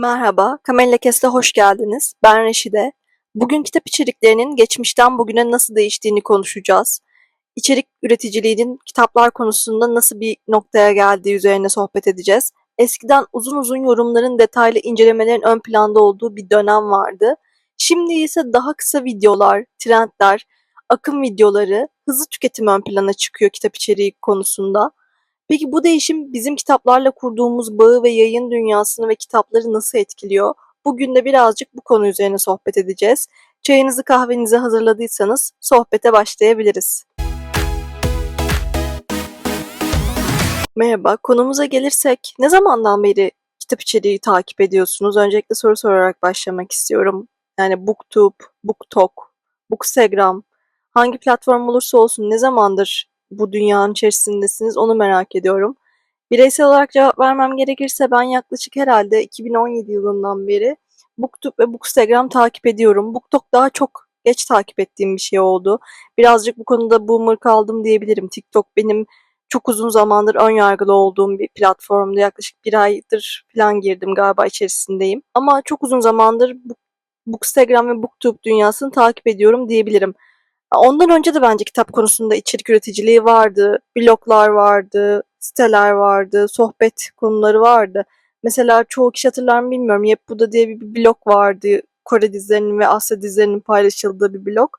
Merhaba, Kamel Lekes'te hoş geldiniz. Ben Reşide. Bugün kitap içeriklerinin geçmişten bugüne nasıl değiştiğini konuşacağız. İçerik üreticiliğinin kitaplar konusunda nasıl bir noktaya geldiği üzerine sohbet edeceğiz. Eskiden uzun uzun yorumların detaylı incelemelerin ön planda olduğu bir dönem vardı. Şimdi ise daha kısa videolar, trendler, akım videoları, hızlı tüketim ön plana çıkıyor kitap içeriği konusunda. Peki bu değişim bizim kitaplarla kurduğumuz bağı ve yayın dünyasını ve kitapları nasıl etkiliyor? Bugün de birazcık bu konu üzerine sohbet edeceğiz. Çayınızı kahvenizi hazırladıysanız sohbete başlayabiliriz. Merhaba, konumuza gelirsek ne zamandan beri kitap içeriği takip ediyorsunuz? Öncelikle soru sorarak başlamak istiyorum. Yani BookTube, BookTok, Bookstagram, hangi platform olursa olsun ne zamandır bu dünyanın içerisindesiniz onu merak ediyorum. Bireysel olarak cevap vermem gerekirse ben yaklaşık herhalde 2017 yılından beri BookTube ve Bookstagram takip ediyorum. BookTok daha çok geç takip ettiğim bir şey oldu. Birazcık bu konuda boomer kaldım diyebilirim. TikTok benim çok uzun zamandır ön yargılı olduğum bir platformdu. Yaklaşık bir aydır falan girdim galiba içerisindeyim. Ama çok uzun zamandır Bookstagram ve BookTube dünyasını takip ediyorum diyebilirim. Ondan önce de bence kitap konusunda içerik üreticiliği vardı. Bloglar vardı, siteler vardı, sohbet konuları vardı. Mesela çoğu kişi hatırlar mı bilmiyorum. Yepbuda diye bir blog vardı. Kore dizilerinin ve Asya dizilerinin paylaşıldığı bir blog.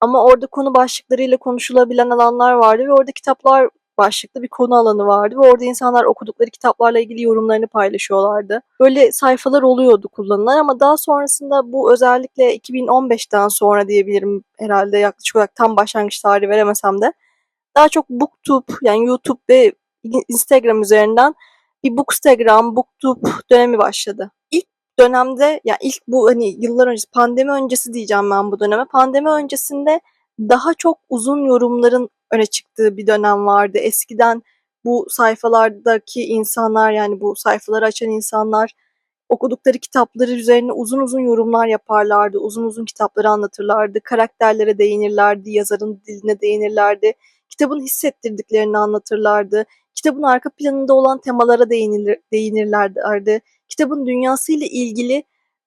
Ama orada konu başlıklarıyla konuşulabilen alanlar vardı ve orada kitaplar başlıklı bir konu alanı vardı ve orada insanlar okudukları kitaplarla ilgili yorumlarını paylaşıyorlardı. Böyle sayfalar oluyordu kullanılan ama daha sonrasında bu özellikle 2015'ten sonra diyebilirim herhalde yaklaşık olarak tam başlangıç tarihi veremesem de daha çok BookTube yani YouTube ve Instagram üzerinden bir Bookstagram, BookTube dönemi başladı. İlk dönemde yani ilk bu hani yıllar öncesi pandemi öncesi diyeceğim ben bu döneme. Pandemi öncesinde daha çok uzun yorumların öne çıktığı bir dönem vardı. Eskiden bu sayfalardaki insanlar yani bu sayfaları açan insanlar okudukları kitapları üzerine uzun uzun yorumlar yaparlardı. Uzun uzun kitapları anlatırlardı. Karakterlere değinirlerdi, yazarın diline değinirlerdi. Kitabın hissettirdiklerini anlatırlardı. Kitabın arka planında olan temalara değinir, değinirlerdi. Kitabın dünyasıyla ilgili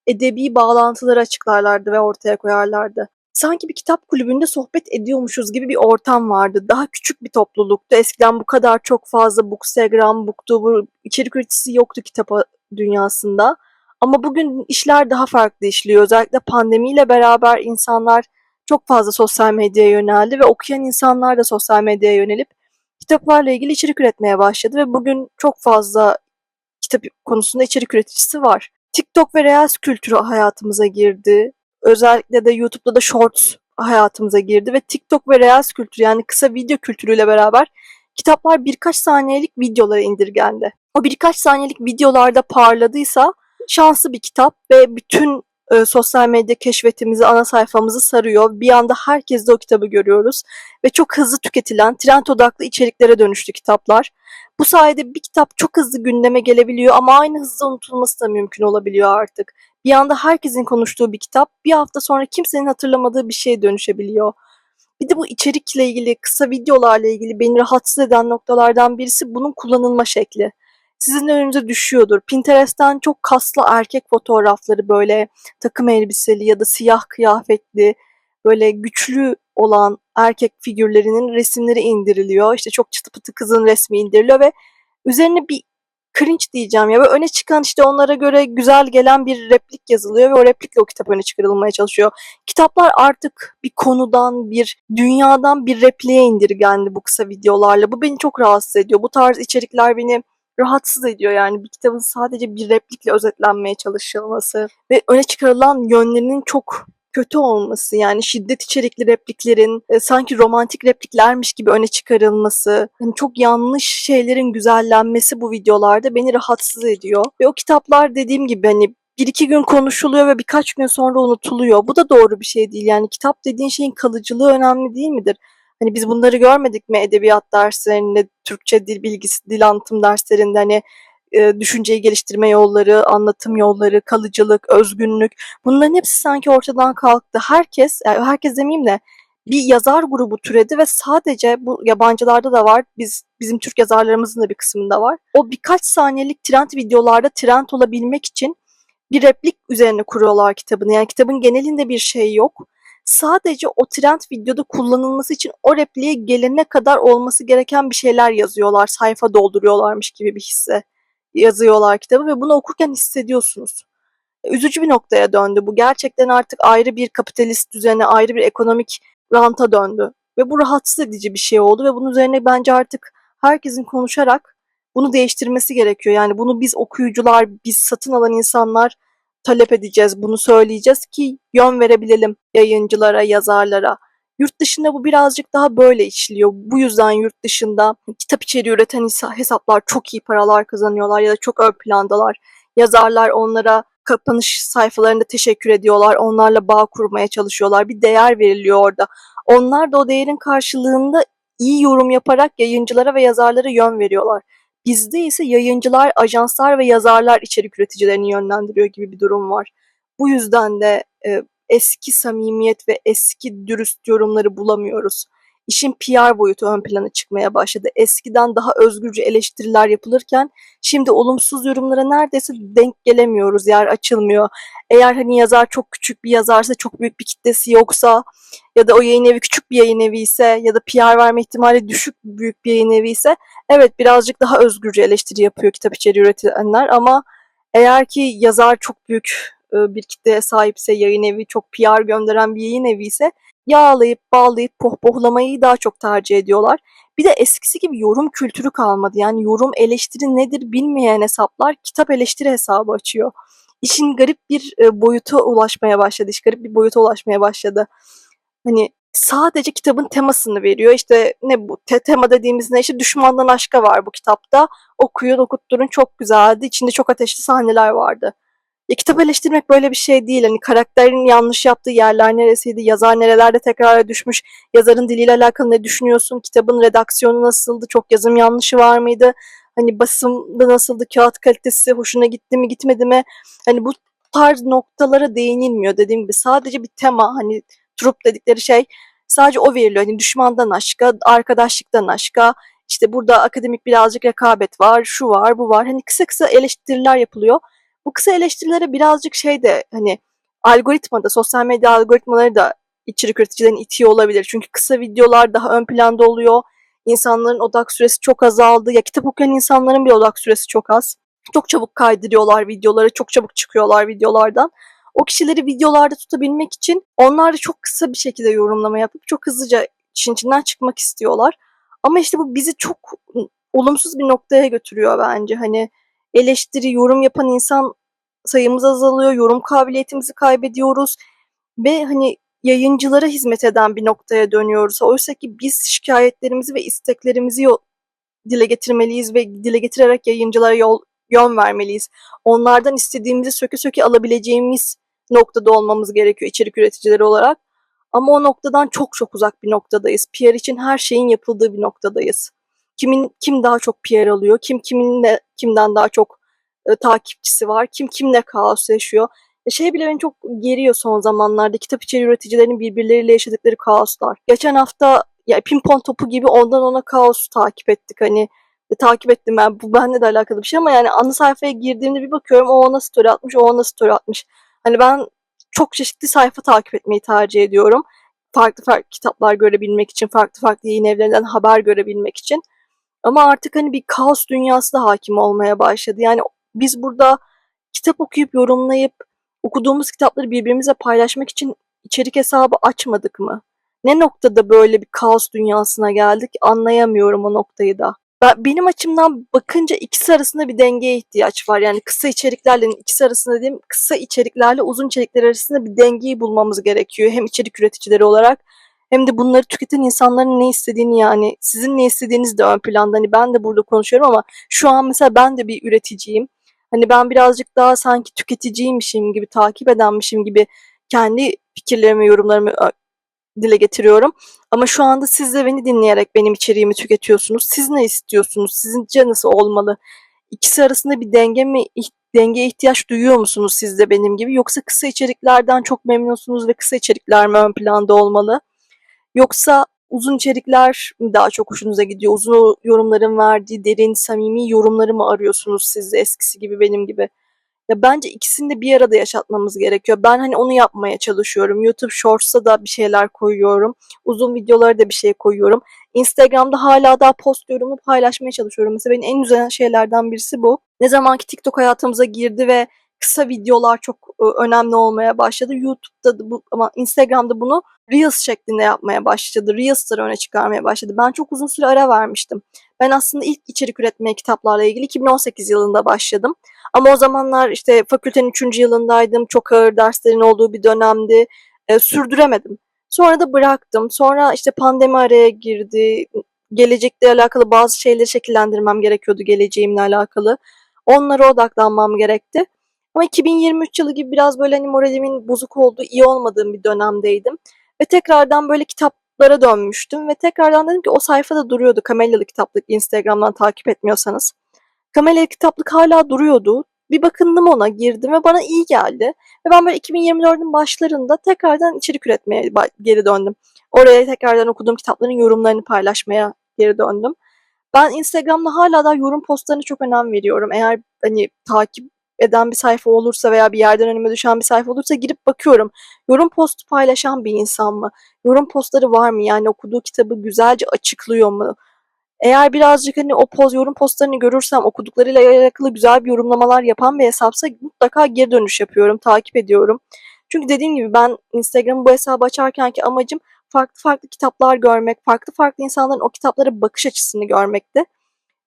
edebi bağlantıları açıklarlardı ve ortaya koyarlardı sanki bir kitap kulübünde sohbet ediyormuşuz gibi bir ortam vardı. Daha küçük bir topluluktu. Eskiden bu kadar çok fazla Bookstagram, Booktuber içerik üreticisi yoktu kitap dünyasında. Ama bugün işler daha farklı işliyor. Özellikle pandemiyle beraber insanlar çok fazla sosyal medyaya yöneldi ve okuyan insanlar da sosyal medyaya yönelip kitaplarla ilgili içerik üretmeye başladı ve bugün çok fazla kitap konusunda içerik üreticisi var. TikTok ve Reels kültürü hayatımıza girdi özellikle de YouTube'da da Shorts hayatımıza girdi ve TikTok ve Reels kültürü yani kısa video kültürüyle beraber kitaplar birkaç saniyelik videolara indirgendi. O birkaç saniyelik videolarda parladıysa şanslı bir kitap ve bütün e, sosyal medya keşfetimizi, ana sayfamızı sarıyor. Bir anda herkes de o kitabı görüyoruz ve çok hızlı tüketilen, trend odaklı içeriklere dönüştü kitaplar. Bu sayede bir kitap çok hızlı gündeme gelebiliyor ama aynı hızda unutulması da mümkün olabiliyor artık. Bir anda herkesin konuştuğu bir kitap bir hafta sonra kimsenin hatırlamadığı bir şeye dönüşebiliyor. Bir de bu içerikle ilgili, kısa videolarla ilgili beni rahatsız eden noktalardan birisi bunun kullanılma şekli. Sizin önünüze düşüyordur. Pinterest'ten çok kaslı erkek fotoğrafları böyle takım elbiseli ya da siyah kıyafetli böyle güçlü olan erkek figürlerinin resimleri indiriliyor. İşte çok çıtı pıtı kızın resmi indiriliyor ve üzerine bir cringe diyeceğim ya. Böyle öne çıkan işte onlara göre güzel gelen bir replik yazılıyor ve o replikle o kitap öne çıkarılmaya çalışıyor. Kitaplar artık bir konudan, bir dünyadan bir repliğe indirgendi bu kısa videolarla. Bu beni çok rahatsız ediyor. Bu tarz içerikler beni rahatsız ediyor yani bir kitabın sadece bir replikle özetlenmeye çalışılması ve öne çıkarılan yönlerinin çok kötü olması yani şiddet içerikli repliklerin e, sanki romantik repliklermiş gibi öne çıkarılması, yani çok yanlış şeylerin güzellenmesi bu videolarda beni rahatsız ediyor. Ve o kitaplar dediğim gibi hani bir iki gün konuşuluyor ve birkaç gün sonra unutuluyor. Bu da doğru bir şey değil. Yani kitap dediğin şeyin kalıcılığı önemli değil midir? Hani biz bunları görmedik mi edebiyat derslerinde, Türkçe dil bilgisi, dil anlatım derslerinde hani e, düşünceyi geliştirme yolları, anlatım yolları, kalıcılık, özgünlük bunların hepsi sanki ortadan kalktı. Herkes, yani herkes demeyeyim de bir yazar grubu türedi ve sadece bu yabancılarda da var. Biz bizim Türk yazarlarımızın da bir kısmında var. O birkaç saniyelik trend videolarda trend olabilmek için bir replik üzerine kuruyorlar kitabını. Yani kitabın genelinde bir şey yok. Sadece o trend videoda kullanılması için o repliğe gelene kadar olması gereken bir şeyler yazıyorlar. Sayfa dolduruyorlarmış gibi bir hisse yazıyorlar kitabı ve bunu okurken hissediyorsunuz. Üzücü bir noktaya döndü bu. Gerçekten artık ayrı bir kapitalist düzene, ayrı bir ekonomik ranta döndü. Ve bu rahatsız edici bir şey oldu ve bunun üzerine bence artık herkesin konuşarak bunu değiştirmesi gerekiyor. Yani bunu biz okuyucular, biz satın alan insanlar talep edeceğiz, bunu söyleyeceğiz ki yön verebilelim yayıncılara, yazarlara. Yurt dışında bu birazcık daha böyle işliyor. Bu yüzden yurt dışında kitap içeriği üreten hesaplar çok iyi paralar kazanıyorlar ya da çok ön plandalar. Yazarlar onlara kapanış sayfalarında teşekkür ediyorlar. Onlarla bağ kurmaya çalışıyorlar. Bir değer veriliyor orada. Onlar da o değerin karşılığında iyi yorum yaparak yayıncılara ve yazarlara yön veriyorlar. Bizde ise yayıncılar, ajanslar ve yazarlar içerik üreticilerini yönlendiriyor gibi bir durum var. Bu yüzden de e, eski samimiyet ve eski dürüst yorumları bulamıyoruz. İşin PR boyutu ön plana çıkmaya başladı. Eskiden daha özgürce eleştiriler yapılırken şimdi olumsuz yorumlara neredeyse denk gelemiyoruz. Yer açılmıyor. Eğer hani yazar çok küçük bir yazarsa, çok büyük bir kitlesi yoksa ya da o yayın evi küçük bir yayın evi ise ya da PR verme ihtimali düşük büyük bir yayın evi ise evet birazcık daha özgürce eleştiri yapıyor kitap içeriği üretenler ama eğer ki yazar çok büyük bir kitleye sahipse yayın evi çok PR gönderen bir yayın evi ise yağlayıp bağlayıp pohpohlamayı daha çok tercih ediyorlar. Bir de eskisi gibi yorum kültürü kalmadı. Yani yorum eleştiri nedir bilmeyen hesaplar kitap eleştiri hesabı açıyor. İşin garip bir e, boyuta ulaşmaya başladı. İş garip bir boyuta ulaşmaya başladı. Hani sadece kitabın temasını veriyor. İşte ne bu te tema dediğimiz ne işte düşmandan aşka var bu kitapta. Okuyun okutturun çok güzeldi. İçinde çok ateşli sahneler vardı. Ya kitap eleştirmek böyle bir şey değil. Hani karakterin yanlış yaptığı yerler neresiydi, yazar nerelerde tekrara düşmüş, yazarın diliyle alakalı ne düşünüyorsun, kitabın redaksiyonu nasıldı, çok yazım yanlışı var mıydı, hani basımda nasıldı, kağıt kalitesi hoşuna gitti mi gitmedi mi, hani bu tarz noktalara değinilmiyor dediğim gibi. Sadece bir tema hani trup dedikleri şey sadece o veriliyor. Hani düşmandan aşka, arkadaşlıktan aşka, işte burada akademik birazcık rekabet var, şu var, bu var. Hani kısa kısa eleştiriler yapılıyor. Bu kısa eleştirilere birazcık şey de hani algoritmada, sosyal medya algoritmaları da içerik üreticilerin itiyor olabilir. Çünkü kısa videolar daha ön planda oluyor. İnsanların odak süresi çok azaldı. Ya kitap okuyan insanların bir odak süresi çok az. Çok çabuk kaydırıyorlar videoları, çok çabuk çıkıyorlar videolardan. O kişileri videolarda tutabilmek için onlar da çok kısa bir şekilde yorumlama yapıp çok hızlıca işin içinden çıkmak istiyorlar. Ama işte bu bizi çok olumsuz bir noktaya götürüyor bence. Hani eleştiri, yorum yapan insan sayımız azalıyor, yorum kabiliyetimizi kaybediyoruz ve hani yayıncılara hizmet eden bir noktaya dönüyoruz. Oysa ki biz şikayetlerimizi ve isteklerimizi dile getirmeliyiz ve dile getirerek yayıncılara yol yön vermeliyiz. Onlardan istediğimizi söke söke alabileceğimiz noktada olmamız gerekiyor içerik üreticileri olarak. Ama o noktadan çok çok uzak bir noktadayız. PR için her şeyin yapıldığı bir noktadayız. Kimin kim daha çok PR alıyor, kim kiminle kimden daha çok e, takipçisi var, kim kimle kaos yaşıyor. E, şey bile beni çok geriyor son zamanlarda kitap içeriği üreticilerinin birbirleriyle yaşadıkları kaoslar. Geçen hafta ya pimpon topu gibi ondan ona kaos takip ettik hani e, takip ettim ben bu benimle de alakalı bir şey ama yani ana sayfaya girdiğimde bir bakıyorum o ona story atmış o ona story atmış. Hani ben çok çeşitli sayfa takip etmeyi tercih ediyorum. Farklı farklı kitaplar görebilmek için, farklı farklı yayın evlerinden haber görebilmek için. Ama artık hani bir kaos dünyası da hakim olmaya başladı. Yani biz burada kitap okuyup yorumlayıp okuduğumuz kitapları birbirimizle paylaşmak için içerik hesabı açmadık mı? Ne noktada böyle bir kaos dünyasına geldik anlayamıyorum o noktayı da. Ben, benim açımdan bakınca ikisi arasında bir dengeye ihtiyaç var. Yani kısa içeriklerle ikisi arasında dediğim kısa içeriklerle uzun içerikler arasında bir dengeyi bulmamız gerekiyor. Hem içerik üreticileri olarak hem de bunları tüketen insanların ne istediğini yani sizin ne istediğiniz de ön planda. Hani ben de burada konuşuyorum ama şu an mesela ben de bir üreticiyim. Hani ben birazcık daha sanki tüketiciymişim gibi, takip edenmişim gibi kendi fikirlerimi, yorumlarımı dile getiriyorum. Ama şu anda siz de beni dinleyerek benim içeriğimi tüketiyorsunuz. Siz ne istiyorsunuz? Sizce nasıl olmalı? İkisi arasında bir denge mi dengeye ihtiyaç duyuyor musunuz siz de benim gibi? Yoksa kısa içeriklerden çok memnunsunuz ve kısa içerikler mi ön planda olmalı? Yoksa uzun içerikler mi daha çok hoşunuza gidiyor? Uzun yorumların verdiği derin, samimi yorumları mı arıyorsunuz siz eskisi gibi benim gibi? Ya bence ikisini de bir arada yaşatmamız gerekiyor. Ben hani onu yapmaya çalışıyorum. YouTube Shorts'a da bir şeyler koyuyorum. Uzun videolara da bir şey koyuyorum. Instagram'da hala daha post yorumu paylaşmaya çalışıyorum. Mesela benim en güzel şeylerden birisi bu. Ne zaman ki TikTok hayatımıza girdi ve kısa videolar çok e, önemli olmaya başladı. YouTube'da da bu ama Instagram'da bunu Reels şeklinde yapmaya başladı. Reels'ları öne çıkarmaya başladı. Ben çok uzun süre ara vermiştim. Ben aslında ilk içerik üretmeye kitaplarla ilgili 2018 yılında başladım. Ama o zamanlar işte fakültenin 3. yılındaydım. Çok ağır derslerin olduğu bir dönemdi. E, sürdüremedim. Sonra da bıraktım. Sonra işte pandemi araya girdi. Gelecekle alakalı bazı şeyleri şekillendirmem gerekiyordu geleceğimle alakalı. Onlara odaklanmam gerekti. Ama 2023 yılı gibi biraz böyle hani moralimin bozuk olduğu, iyi olmadığım bir dönemdeydim. Ve tekrardan böyle kitaplara dönmüştüm ve tekrardan dedim ki o sayfada duruyordu Kamelyalı Kitaplık Instagram'dan takip etmiyorsanız. Kamelyalı Kitaplık hala duruyordu. Bir bakındım ona, girdim ve bana iyi geldi. Ve ben böyle 2024'ün başlarında tekrardan içerik üretmeye geri döndüm. Oraya tekrardan okuduğum kitapların yorumlarını paylaşmaya geri döndüm. Ben Instagram'da hala da yorum postlarına çok önem veriyorum. Eğer hani takip eden bir sayfa olursa veya bir yerden önüme düşen bir sayfa olursa girip bakıyorum. Yorum postu paylaşan bir insan mı? Yorum postları var mı? Yani okuduğu kitabı güzelce açıklıyor mu? Eğer birazcık hani o poz yorum postlarını görürsem okuduklarıyla alakalı güzel bir yorumlamalar yapan bir hesapsa mutlaka geri dönüş yapıyorum, takip ediyorum. Çünkü dediğim gibi ben Instagram'ı bu hesabı açarkenki amacım farklı farklı kitaplar görmek, farklı farklı insanların o kitaplara bakış açısını görmekti.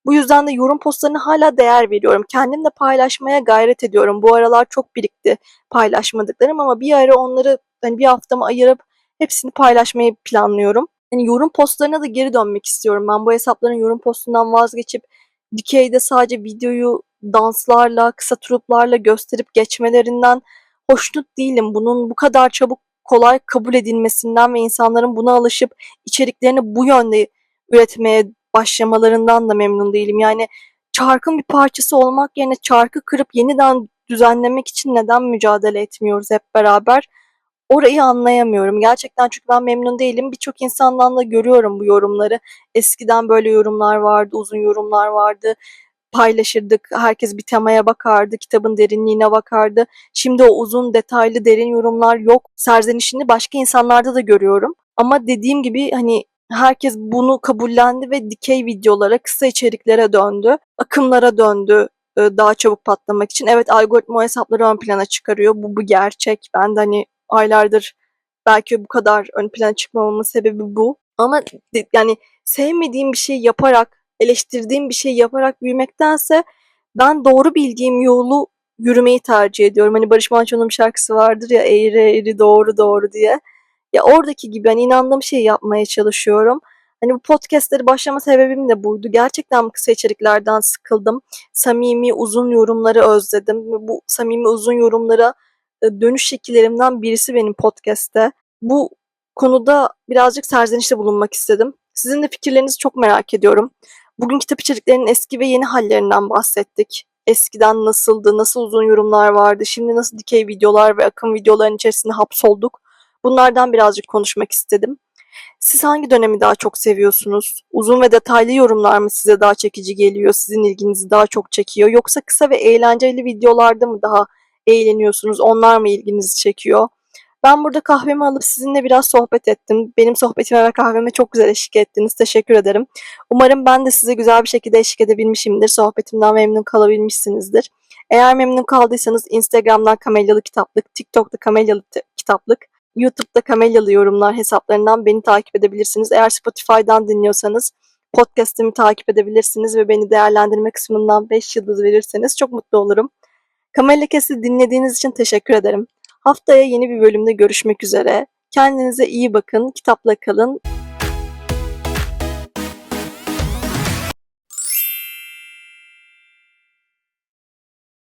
Bu yüzden de yorum postlarına hala değer veriyorum. Kendim de paylaşmaya gayret ediyorum. Bu aralar çok birikti paylaşmadıklarım ama bir ara onları hani bir haftamı ayırıp hepsini paylaşmayı planlıyorum. Hani yorum postlarına da geri dönmek istiyorum. Ben bu hesapların yorum postundan vazgeçip dikeyde sadece videoyu danslarla, kısa truplarla gösterip geçmelerinden hoşnut değilim. Bunun bu kadar çabuk kolay kabul edilmesinden ve insanların buna alışıp içeriklerini bu yönde üretmeye başlamalarından da memnun değilim. Yani çarkın bir parçası olmak yerine çarkı kırıp yeniden düzenlemek için neden mücadele etmiyoruz hep beraber? Orayı anlayamıyorum. Gerçekten çünkü ben memnun değilim. Birçok insandan da görüyorum bu yorumları. Eskiden böyle yorumlar vardı, uzun yorumlar vardı. Paylaşırdık, herkes bir temaya bakardı, kitabın derinliğine bakardı. Şimdi o uzun, detaylı, derin yorumlar yok. Serzenişini başka insanlarda da görüyorum. Ama dediğim gibi hani herkes bunu kabullendi ve dikey videolara, kısa içeriklere döndü. Akımlara döndü daha çabuk patlamak için. Evet algoritma hesapları ön plana çıkarıyor. Bu, bu gerçek. Ben de hani aylardır belki bu kadar ön plana çıkmamamın sebebi bu. Ama yani sevmediğim bir şey yaparak, eleştirdiğim bir şey yaparak büyümektense ben doğru bildiğim yolu yürümeyi tercih ediyorum. Hani Barış Manço'nun şarkısı vardır ya eğri eğri doğru doğru diye. Ya oradaki gibi hani inandığım şeyi yapmaya çalışıyorum. Hani bu podcastleri başlama sebebim de buydu. Gerçekten kısa içeriklerden sıkıldım. Samimi uzun yorumları özledim. Bu samimi uzun yorumlara e, dönüş şekillerimden birisi benim podcast'te. Bu konuda birazcık serzenişte bulunmak istedim. Sizin de fikirlerinizi çok merak ediyorum. Bugün kitap içeriklerinin eski ve yeni hallerinden bahsettik. Eskiden nasıldı, nasıl uzun yorumlar vardı, şimdi nasıl dikey videolar ve akım videoların içerisinde hapsolduk. Bunlardan birazcık konuşmak istedim. Siz hangi dönemi daha çok seviyorsunuz? Uzun ve detaylı yorumlar mı size daha çekici geliyor, sizin ilginizi daha çok çekiyor? Yoksa kısa ve eğlenceli videolarda mı daha eğleniyorsunuz, onlar mı ilginizi çekiyor? Ben burada kahvemi alıp sizinle biraz sohbet ettim. Benim sohbetime ve kahveme çok güzel eşlik ettiniz. Teşekkür ederim. Umarım ben de size güzel bir şekilde eşlik edebilmişimdir. Sohbetimden memnun kalabilmişsinizdir. Eğer memnun kaldıysanız Instagram'dan Kamelyalı Kitaplık, TikTok'ta Kamelyalı Kitaplık, YouTube'da Kamelyalı Yorumlar hesaplarından beni takip edebilirsiniz. Eğer Spotify'dan dinliyorsanız podcast'imi takip edebilirsiniz ve beni değerlendirme kısmından 5 yıldız verirseniz çok mutlu olurum. Kamelya Kes'i dinlediğiniz için teşekkür ederim. Haftaya yeni bir bölümde görüşmek üzere. Kendinize iyi bakın, kitapla kalın.